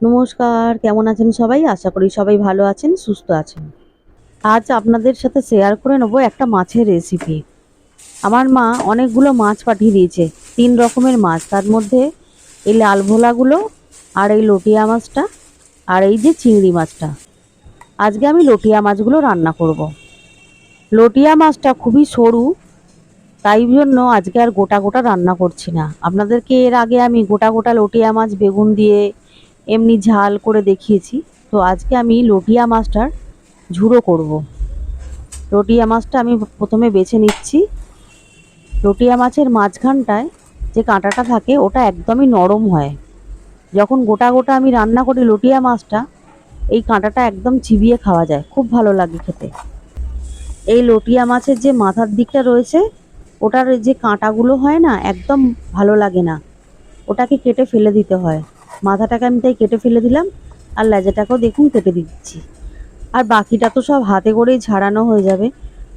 নমস্কার, কেমন আছেন সবাই? আশা করি সবাই ভালো আছেন, সুস্থ আছেন। আজ আপনাদের সাথে শেয়ার করে নেব একটা মাছের রেসিপি আমার মা অনেকগুলো মাছ পাঠিয়ে দিয়েছে, তিন রকমের মাছ। তার মধ্যে এই লাল ভোলাগুলো, আর এই লটিয়া মাছটা, আর এই যে চিংড়ি মাছটা। আজকে আমি লটিয়া মাছগুলো রান্না করব। লটিয়া মাছটা খুবই সরু, তাই জন্য আজকে আর গোটা গোটা রান্না করছি না। আপনাদেরকে এর আগে আমি গোটা গোটা লটিয়া মাছ, বেগুন দিয়ে এমনি ঝাল করে দেখিয়েছি। তো আজকে আমি লটিয়া মাছটার ঝুড়ো করব। লটিয়া মাছটা আমি প্রথমে বেছে নিচ্ছি। লটিয়া মাছের মাঝখানটায় যে কাঁটাটা থাকে, ওটা একদমই নরম হয়। যখন গোটা গোটা আমি রান্না করি লটিয়া মাছটা, এই কাঁটাটা একদম চিবিয়ে খাওয়া যায়। খুব ভালো লাগে খেতে। এই লটিয়া মাছের যে মাথার দিকটা রয়েছে, ওটার যে কাঁটাগুলো হয় না, একদম ভালো লাগে না। ওটাকে কেটে ফেলে দিতে হয়। মাথাটাকে আমি তাই কেটে ফেলে দিলাম, আর লেজাটাকেও দেখুন কেটে দিচ্ছি। আর বাকিটা তো সব হাতে করেই ঝাড়ানো হয়ে যাবে।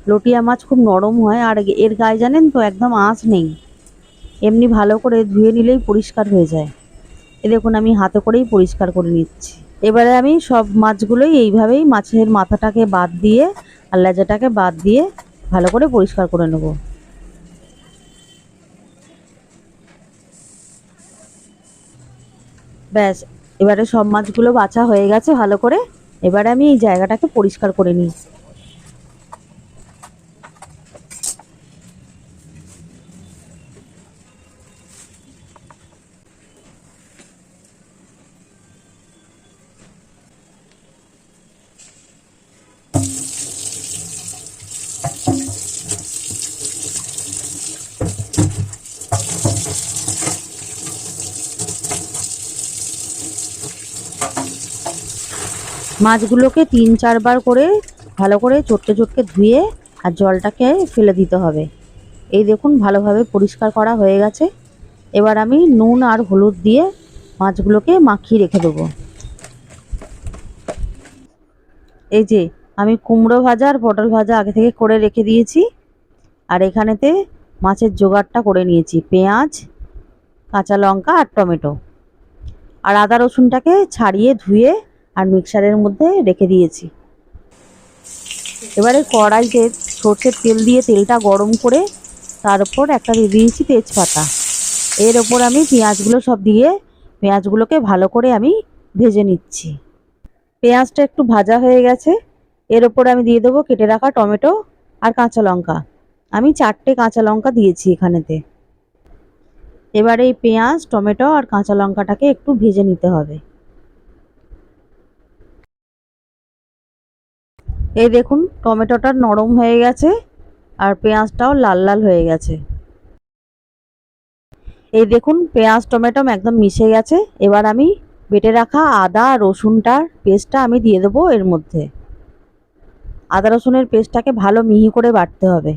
লটিয়া মাছ খুব নরম হয়, আর এর গায়ে জানেন তো একদম আঁশ নেই। এমনি ভালো করে ধুয়ে নিলেই পরিষ্কার হয়ে যায়। এ দেখুন, আমি হাতে করেই পরিষ্কার করে নিচ্ছি। এবারে আমি সব মাছগুলোই এইভাবেই মাছের মাথাটাকে বাদ দিয়ে আর লেজাটাকে বাদ দিয়ে ভালো করে পরিষ্কার করে নেব। ব্যাস, এবারে সব মাছগুলো বাছা হয়ে গেছে ভালো করে। এবারে আমি এই জায়গাটাকে পরিষ্কার করে নিই। মাছগুলোকে তিন, চারবার করে ভালো করে চটকে চটকে ধুয়ে আর জলটাকে ফেলে দিতে হবে। এই দেখুন, ভালোভাবে পরিষ্কার করা হয়ে গেছে। এবার আমি নুন আর হলুদ দিয়ে মাছগুলোকে মাখিয়ে রেখে দেবো। এই যে, আমি কুমড়ো ভাজা আর পটল ভাজা আগে থেকে করে রেখে দিয়েছি। আর এখানেতে মাছের জোগাড়টা করে নিয়েছি, পেঁয়াজ, কাঁচা লঙ্কা আর টমেটো। আর আদা রসুনটাকে ছাড়িয়ে ধুয়ে আর মিক্সারের মধ্যে রেখে দিয়েছি। এবারে কড়াইতে সর্ষের তেল দিয়ে তেলটা গরম করে তার উপর একটা দিয়ে দিয়েছি তেজপাতা। এর ওপর আমি পেঁয়াজগুলো সব দিয়ে পেঁয়াজগুলোকে ভালো করে আমি ভেজে নিচ্ছি। পেঁয়াজটা একটু ভাজা হয়ে গেছে। এর ওপর আমি দিয়ে দেবো কেটে রাখা টমেটো আর কাঁচা লঙ্কা। আমি চারটে কাঁচা লঙ্কা দিয়েছি এখানেতে। এবারে এই পেঁয়াজ, টমেটো আর কাঁচা লঙ্কাটাকে একটু ভেজে নিতে হবে। এই দেখুন, টমেটোটা নরম হয়ে গেছে আর পেঁয়াজটাও লাল লাল হয়ে গেছে। এই দেখুন, পেঁয়াজ, টমেটো একদম মিশে গেছে। এবার আমি বেটে রাখা আদা, রসুনটার পেস্টটা আমি দিয়ে দেবো এর মধ্যে। আদা, রসুনের পেস্টটাকে ভালো মিহি করে বাটতে হবে।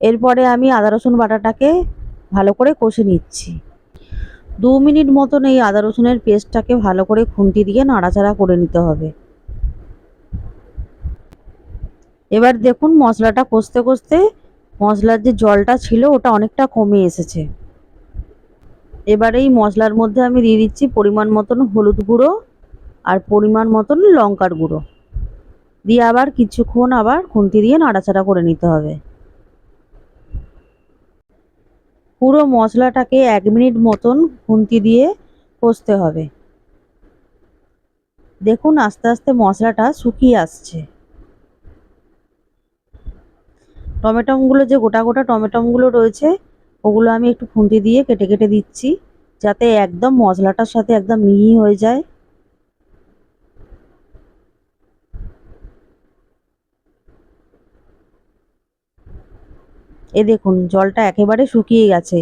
এরপরে আমি আদা, রসুন বাটাটাকে ভালো করে কষে নিচ্ছি। দু মিনিট মতন এই আদা, রসুনের পেস্টটাকে ভালো করে খুন্তি দিয়ে নাড়াচাড়া করে নিতে হবে। এবার দেখুন মশলাটা কষতে কষতে মশলার যে জলটা ছিল ওটা অনেকটা কমে এসেছে। এবার এই মশলার মধ্যে আমি দিয়ে দিচ্ছি পরিমাণ মতন হলুদ গুঁড়ো আর পরিমাণ মতন লঙ্কার গুঁড়ো। দিয়ে আবার কিছুক্ষণ আবার খুন্তি দিয়ে নাড়াচাড়া করে নিতে হবে। পুরো মশলাটাকে এক মিনিট মতন খুন্তি দিয়ে কষতে হবে। দেখুন আস্তে আস্তে মশলাটা শুকিয়ে আসছে। টমেটোমগুলো যে গোটা গোটা টমেটোমগুলো রয়েছে, ওগুলো আমি একটু খুন্তি দিয়ে কেটে কেটে দিচ্ছি, যাতে একদম মশলাটার সাথে একদম মিহি হয়ে যায়। এ দেখুন, জলটা একেবারে শুকিয়ে গেছে।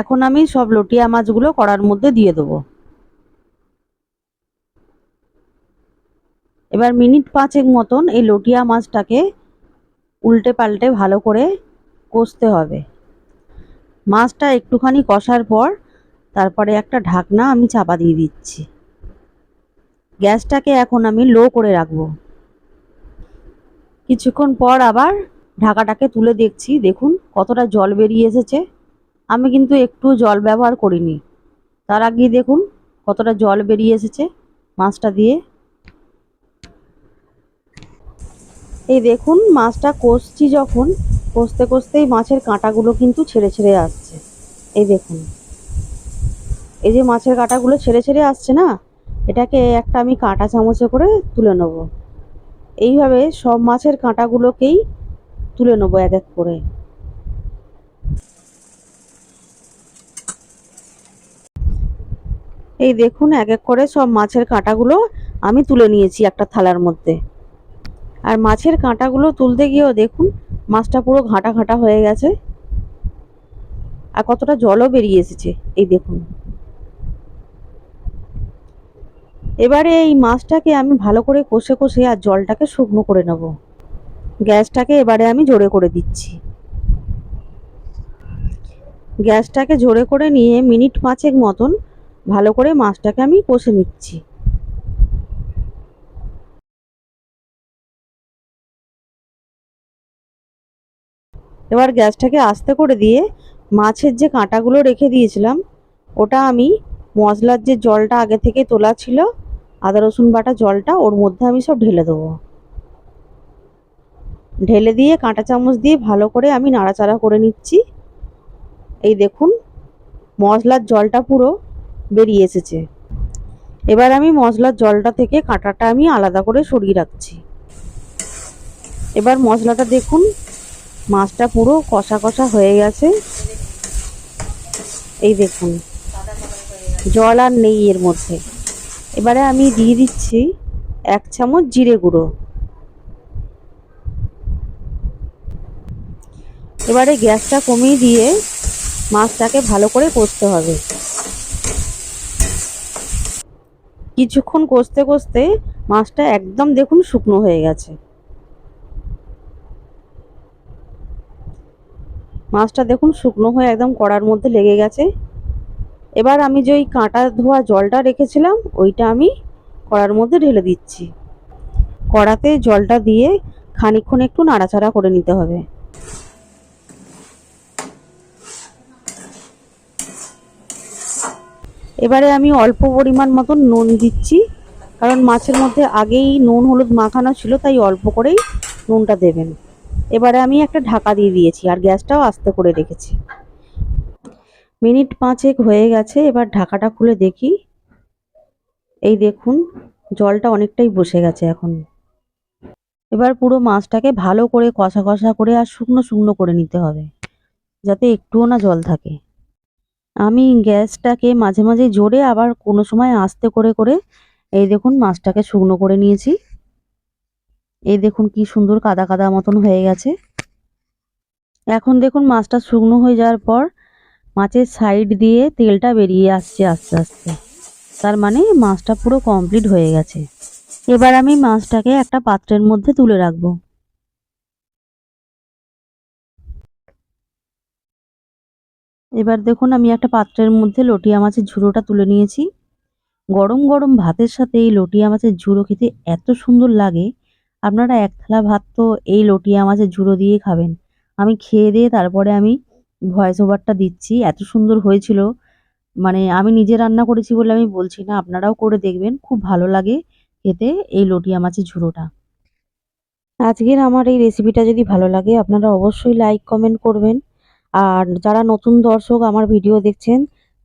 এখন আমি সব লটিয়া মাছগুলো কড়ার মধ্যে দিয়ে দেবো। এবার মিনিট পাঁচেক মতন এই লটিয়া মাছটাকে উল্টে পাল্টে ভালো করে কষতে হবে। মাছটা একটুখানি কষার পর তারপরে একটা ঢাকনা আমি চাপা দিয়ে দিচ্ছি। গ্যাসটাকে এখন আমি লো করে রাখব। কিছুক্ষণ পর আবার ঢাকাটাকে তুলে দেখছি, দেখুন কতটা জল বেরিয়ে এসেছে। আমি কিন্তু একটু জল ব্যবহার করিনি। তার আগে দেখুন কতটা জল বেরিয়ে এসেছে মাছটা দিয়ে। এই দেখুন, মাছটা কষছি যখন, কষতে কষতেই মাছের কাঁটাগুলো কিন্তু ছেড়ে ছেড়ে আসছে। এই দেখুন। এই যে মাছের কাঁটাগুলো ছেড়ে ছেড়ে আসছে না, এটাকে একটা আমি কাঁটা চামচে করে তুলে নেব। এইভাবে সব মাছের কাঁটাগুলোকেই তুলে নেব এক এক করে। এই দেখুন, এক এক করে সব মাছের কাঁটাগুলো আমি তুলে নিয়েছি একটা থালার মধ্যে। আর মাছের কাঁটাগুলো তুলতে গিয়েও দেখুন, মাছটা পুরো ঘাঁটা ঘাঁটা হয়ে গেছে। আর কতটা জলও বেরিয়ে এসেছে, এই দেখুন। এবারে এই মাছটাকে আমি ভালো করে কষে কষে আর জলটাকে শুকনো করে নেব। গ্যাসটাকে এবারে আমি জোরে করে দিচ্ছি। গ্যাসটাকে জোরে করে নিয়ে মিনিট পাঁচেক মতন ভালো করে মাছটাকে আমি কষে নিচ্ছি। এবার গ্যাসটাকে আস্তে করে দিয়ে মাছের যে কাঁটাগুলো রেখে দিয়েছিলাম, ওটা আমি মশলার যে জলটা আগে থেকে তোলা ছিল, আদা, রসুন বাটা জলটা, ওর মধ্যে আমি সব ঢেলে দেবো। ঢেলে দিয়ে কাঁটা চামচ দিয়ে ভালো করে আমি নাড়াচাড়া করে নিচ্ছি। এই দেখুন, মশলার জলটা পুরো বেরিয়ে এসেছে। এবার আমি মশলার জলটা থেকে কাঁটাটা আমি আলাদা করে সরিয়ে রাখছি। এবার মশলাটা দেখুন মাছটা পুরো কষা কষা হয়ে গেছে। এই দেখুন, জল আর নেই এর মধ্যে। এবারে আমি দিয়ে দিচ্ছি এক চামচ জিরে গুঁড়ো। এবারে গ্যাসটা কমিয়ে দিয়ে মাছটাকে ভালো করে কষতে হবে। কিছুক্ষণ কষতে কষতে মাছটা একদম দেখুন শুকনো হয়ে গেছে। মাছটা দেখুন শুকনো হয়ে একদম কড়ার মধ্যে লেগে গেছে। এবার আমি যে ওই কাঁটা ধোয়া জলটা রেখেছিলাম, ওইটা আমি কড়ার মধ্যে ঢেলে দিচ্ছি। কড়াতে জলটা দিয়ে খানিক্ষণ একটু নাড়াচাড়া করে নিতে হবে। এবারে আমি অল্প পরিমাণ মতন নুন দিচ্ছি, কারণ মাছের মধ্যে আগেই নুন হলুদ মাখানো ছিল, তাই অল্প করেই নুনটা দেবেন। এবারে আমি একটা ঢাকা দিয়ে দিয়েছি আর গ্যাসটাও আস্তে করে রেখেছি। মিনিট পাঁচেক হয়ে গেছে, এবার ঢাকাটা খুলে দেখি। এই দেখুন, জলটা অনেকটাই বসে গেছে এখন। এবার পুরো মাছটাকে ভালো করে কষা কষা করে আর শুকনো শুকনো করে নিতে হবে, যাতে একটুও না জল থাকে। আমি গ্যাসটাকে মাঝে মাঝে জোরে আবার কোনো সময় আস্তে করে করে এই দেখুন মাছটাকে শুকনো করে নিয়েছি। এই দেখুন কি সুন্দর কাদা কাদা মতন হয়ে গেছে। এখন দেখুন মাছটা শুকনো হয়ে যাওয়ার পর মাছের সাইড দিয়ে তেলটা বেরিয়ে আসছে আস্তে আস্তে। তার মানে মাছটা পুরো কমপ্লিট হয়ে গেছে। এবার আমি মাছটাকে একটা পাত্রের মধ্যে তুলে রাখব। এবার দেখুন আমি একটা পাত্রের মধ্যে লটিয়া মাছের ঝুড়োটা তুলে নিয়েছি। গরম গরম ভাতের সাথে এই লটিয়া মাছের ঝুড়ো খেতে এত সুন্দর লাগে। আপনারা এক থালা ভাত তো এই লটিয়া মাছের ঝুড়ো দিয়ে খাবেন। আমি খেয়ে দিয়ে তারপরে আমি ভয়েস ওভারটা দিচ্ছি। এত সুন্দর হয়েছিল। মানে আমি নিজে রান্না করেছি বলে আমি বলছি না, আপনারাও করে দেখবেন। খুব ভালো লাগে খেতে এই লটিয়া মাছের ঝুড়োটা। আজকের আমার এই রেসিপিটা যদি ভালো লাগে, আপনারা অবশ্যই লাইক কমেন্ট করবেন। আর যারা নতুন দর্শক আমার ভিডিও দেখছেন,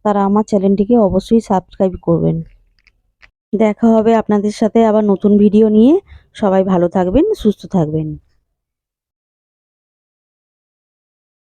তারা আমার চ্যানেলটিকে অবশ্যই সাবস্ক্রাইব করবেন। দেখা হবে আপনাদের সাথে আবার নতুন ভিডিও নিয়ে। সবাই ভালো থাকবেন সুস্থ থাকবেন।